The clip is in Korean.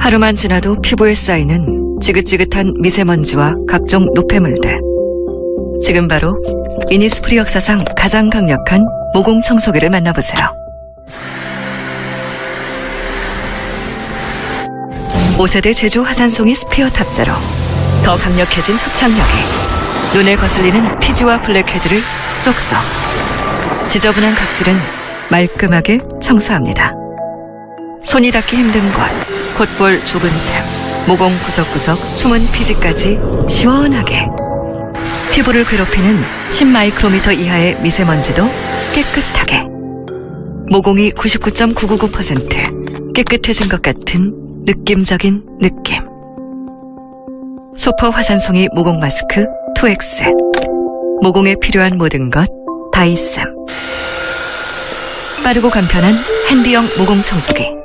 하루만 지나도 피부에 쌓이는 지긋지긋한 미세먼지와 각종 노폐물들. 지금 바로 이니스프리 역사상 가장 강력한 모공 청소기를 만나보세요. 5세대 제조 화산송이 스피어 탑재로 더 강력해진 흡착력이 눈에 거슬리는 피지와 블랙헤드를 쏙쏙 지저분한 각질은 말끔하게 청소합니다. 손이 닿기 힘든 곳, 콧볼 좁은 틈, 모공 구석구석 숨은 피지까지 시원하게. 피부를 괴롭히는 10마이크로미터 이하의 미세먼지도 깨끗하게. 모공이 99.999% 깨끗해진 것 같은 느낌적인 느낌. 소퍼 화산송이 모공 마스크 2X 모공에 필요한 모든 것다 있음. 빠르고 간편한 핸디형 모공 청소기